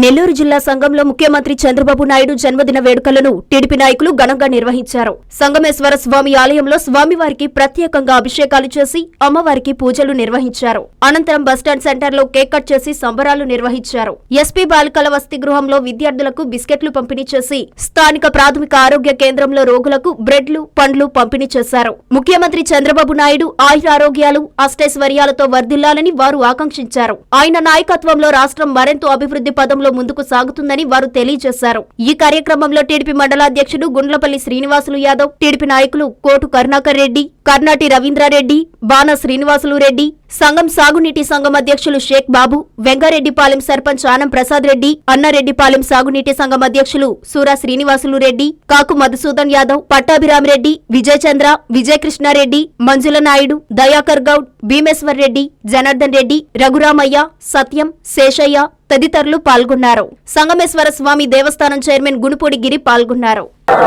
నెల్లూరు జిల్లా సంఘంలో ముఖ్యమంత్రి చంద్రబాబు నాయుడు జన్మదిన వేడుకలను టీడీపీ నాయకులు ఘనంగా నిర్వహించారు. సంగమేశ్వర స్వామి ఆలయంలో స్వామివారికి ప్రత్యేకంగా అభిషేకాలు చేసి అమ్మవారికి పూజలు నిర్వహించారు. అనంతరం బస్టాండ్ సెంటర్లో కేక్ కట్ చేసి సంబరాలు నిర్వహించారు. ఎస్పీ బాలికల వసతి గృహంలో విద్యార్థులకు బిస్కెట్లు పంపిణీ చేసి స్థానిక ప్రాథమిక ఆరోగ్య కేంద్రంలో రోగులకు బ్రెడ్లు పండ్లు పంపిణీ చేశారు. ముఖ్యమంత్రి చంద్రబాబు నాయుడు ఆయురారోగ్యాలు అష్టైశ్వర్యాలతో వర్ధిల్లాలని వారు ఆకాంక్షించారు. ఆయన నాయకత్వంలో రాష్ట్రం మరెంతో అభివృద్ధి పదం పదంలో ముందుకు సాగుతుందని వారు తెలియజేశారు. ఈ కార్యక్రమంలో టీడీపీ మండలాధ్యక్షుడు గుండ్లపల్లి శ్రీనివాసులు యాదవ్ టీడీపీ నాయకులు కోటు కరుణాకర్ రెడ్డి కర్నాటి రవీంద్రారెడ్డి బాణ శ్రీనివాసులు రెడ్డి సంఘం సాగునీటి సంఘం అధ్యక్షులు షేక్ బాబు వెంగారెడ్డిపాలెం సర్పంచ్ ఆనం ప్రసాద్ రెడ్డి అన్నారెడ్డిపాలెం సాగునీటి సంఘం అధ్యక్షులు సూరా శ్రీనివాసులు రెడ్డి కాకు మధుసూదన్ యాదవ్ పట్టాభిరామ్ రెడ్డి విజయచంద్ర విజయకృష్ణారెడ్డి మంజుల నాయుడు దయాకర్ గౌడ్ భీమేశ్వర్ రెడ్డి జనార్దన్ రెడ్డి రఘురామయ్య సత్యం శేషయ్య తదితరులు పాల్గొన్నారు. సంగమేశ్వర స్వామి దేవస్థానం చైర్మన్ గుణపూడిగిరి పాల్గొన్నారు.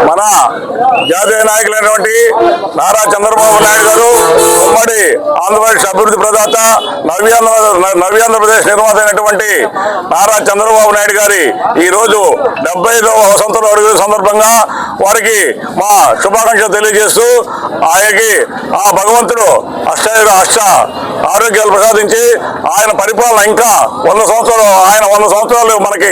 మన జాతీయ నాయకులైనటువంటి నారా చంద్రబాబు నాయుడు గారు ఉమ్మడి ఆంధ్రప్రదేశ్ అభివృద్ధి ప్రదాత నవ్యాంధ్ర నవ్యాంధ్రప్రదేశ్ నిర్మాత అయినటువంటి నారా చంద్రబాబు నాయుడు గారి ఈ రోజు డెబ్బై ఐదవ వసంతంలో అడుగు సందర్భంగా వారికి మా శుభాకాంక్షలు తెలియజేస్తూ ఆయనకి ఆ భగవంతుడు అష్ట అష్ట ఆరోగ్యాలు ప్రసాదించి ఆయన పరిపాలన ఇంకా వంద సంవత్సరాలు ఆయన వంద సంవత్సరాలు మనకి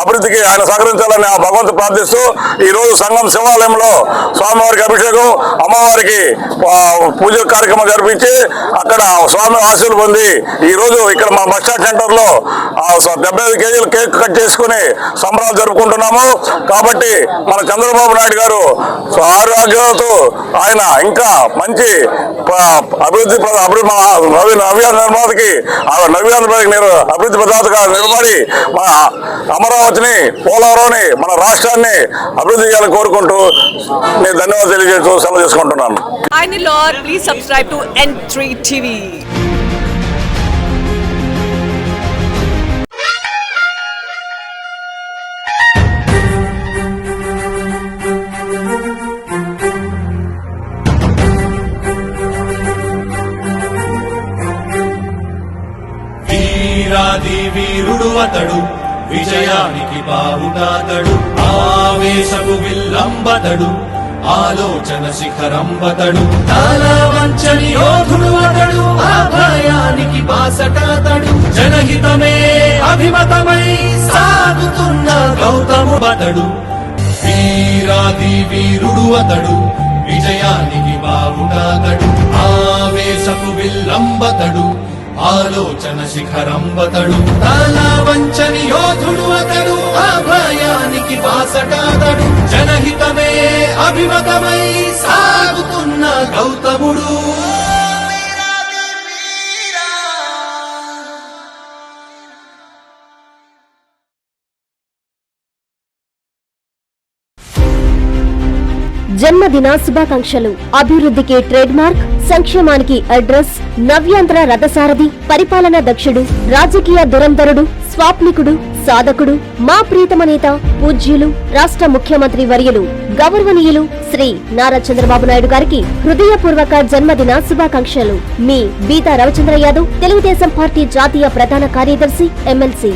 అభివృద్ధికి ఆయన సహకరించాలని ఆ భగవంతు ప్రార్థిస్తూ ఈ రోజు సంఘం శివాలయంలో స్వామివారికి అభిషేకం అమ్మవారికి పూజ కార్యక్రమం జరిపించి అక్కడ స్వామి ఆశీలు పొంది ఈ రోజు ఇక్కడ మా బస్ స్టాండ్ సెంటర్లో డెబ్బై ఐదు కేజీలు కేక్ కట్ చేసుకుని సంబరాలు జరుపుకుంటున్నాము. కాబట్టి మన చంద్రబాబు నాయుడు గారు ఆరోగ్యాలతో ఆయన ఇంకా మంచి అభివృద్ధి అభివృద్ధి నవీ నవ్యాంధ్ర నిర్మాతకి ఆ నవ్యాంధ్ర అభివృద్ధి ప్రదాతగా నిలబడి మా అమరావతిని పోలవరంని మన రాష్ట్రాన్ని అభివృద్ధి చేయాలని కోరుకుంటూ నేను ధన్యవాదాలు తెలియజేస్తూ సెలవు చేసుకుంటున్నాను Hi Nilor, please subscribe to N3 TV. వీరాది వీరుడు అతడు విజయానికి బావుటాతడు ఆవేశపు విల్లంబతడు ఆలోచన శిఖరంబతడు. తల వంచని యోధుడు అతడు ఆ భయానికి బాసటాతడు. జనహితమే అభిమతమై సాగుతున్న గౌతము బతడు. వీరాది వీరుడు అతడు విజయానికి బావుటాతడు ఆవేశపు విల్లంబతడు. ఆలోచన శిఖరంబతడు తల వంచని యోధుడు అతడు. ఆ భయానికి బాసటాతడు జనహితమే అభిమతమై జన్మదిన శుభాకాంక్షలు. అభివృద్ధికి ట్రేడ్ మార్క్ సంక్షేమానికి అడ్రస్ నవ్యాంధ్ర రథసారథి పరిపాలన దక్షుడు రాజకీయ దురంధరుడు స్వాప్నికుడు సాధకుడు మా ప్రీతమ నేత పూజ్యులు రాష్ట్ర ముఖ్యమంత్రి వర్యులు గౌరవనీయులు శ్రీ నారా చంద్రబాబు నాయుడు గారికి హృదయపూర్వక జన్మదిన శుభాకాంక్షలు. మీ బీతా రవిచంద్ర యాదవ్ తెలుగుదేశం పార్టీ జాతీయ ప్రధాన కార్యదర్శి ఎమ్మెల్సీ.